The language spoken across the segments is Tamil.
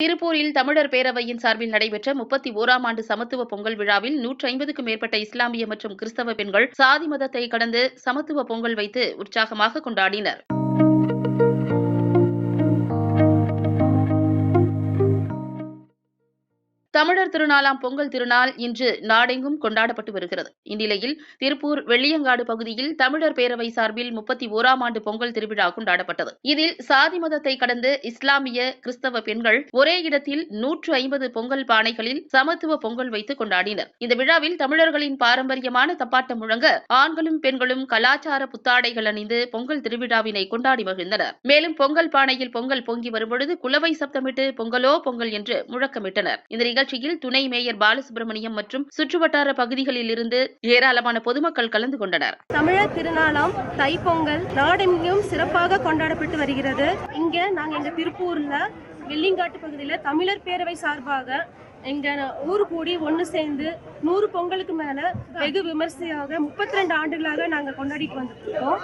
திருப்பூரில் தமிழர் பேரவையின் சார்பில் நடைபெற்ற முப்பத்தி ஓராம் ஆண்டு சமத்துவ பொங்கல் விழாவில் நூற்றி ஐம்பதுக்கும் மேற்பட்ட இஸ்லாமிய மற்றும் கிறிஸ்தவ பெண்கள் சாதி மதத்தை கடந்து சமத்துவ பொங்கல் வைத்து உற்சாகமாக கொண்டாடினர். தமிழர் திருநாளாம் பொங்கல் திருநாள் இன்று நாடெங்கும் கொண்டாடப்பட்டு வருகிறது. இந்நிலையில் திருப்பூர் வெள்ளியங்காடு பகுதியில் தமிழர் பேரவை சார்பில் முப்பத்தி ஓராம் ஆண்டு பொங்கல் திருவிழா கொண்டாடப்பட்டது. இதில் சாதி மதத்தை கடந்து இஸ்லாமிய கிறிஸ்தவ பெண்கள் ஒரே இடத்தில் நூற்று ஐம்பது பொங்கல் பானைகளில் சமத்துவ பொங்கல் வைத்து கொண்டாடினர். இந்த விழாவில் தமிழர்களின் பாரம்பரியமான தப்பாட்டம் முழங்க ஆண்களும் பெண்களும் கலாச்சார புத்தாடைகள் அணிந்து பொங்கல் திருவிழாவினை கொண்டாடி மகிழ்ந்தனர். மேலும் பொங்கல் பானையில் பொங்கல் பொங்கி வரும்பொழுது குலவை சப்தமிட்டு பொங்கலோ பொங்கல் என்று முழக்கமிட்டனர். இந்த நிகழ்ச்சியில் துணை மேயர் பாலசுப்ரமணியம் மற்றும் சுற்றுவட்டார பகுதிகளில் இருந்து ஏராளமான பொதுமக்கள் கலந்து கொண்டனர். தமிழர் திருநாளாம் தைப்பொங்கல் நாடெங்கும் சிறப்பாக கொண்டாடப்பட்டு வருகிறது. இங்க நாங்க எங்க திருப்பூர்ல வெள்ளிங்காட்டு பகுதியில தமிழர் பேரவை சார்பாக எங்க ஊர் கூடி ஒன்று சேர்ந்து நூறு பொங்கலுக்கு மேல வெகு விமர்சையாக முப்பத்தி ரெண்டு ஆண்டுகளாக நாங்க கொண்டாடிட்டு வந்துட்டு இருக்கோம்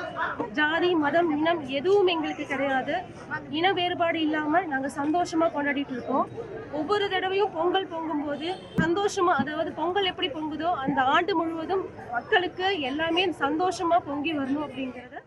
ஜாதி மதம் இனம் எதுவும் எங்களுக்கு கிடையாது. இன வேறுபாடு இல்லாம நாங்க சந்தோஷமா கொண்டாடிட்டு இருக்கோம் ஒவ்வொரு தடவையும் பொங்கல் பொங்கும்போது சந்தோஷமா அதாவது பொங்கல் எப்படி பொங்குதோ அந்த ஆண்டு முழுவதும் மக்களுக்கு எல்லாமே சந்தோஷமா பொங்கி வரணும் அப்படிங்கறத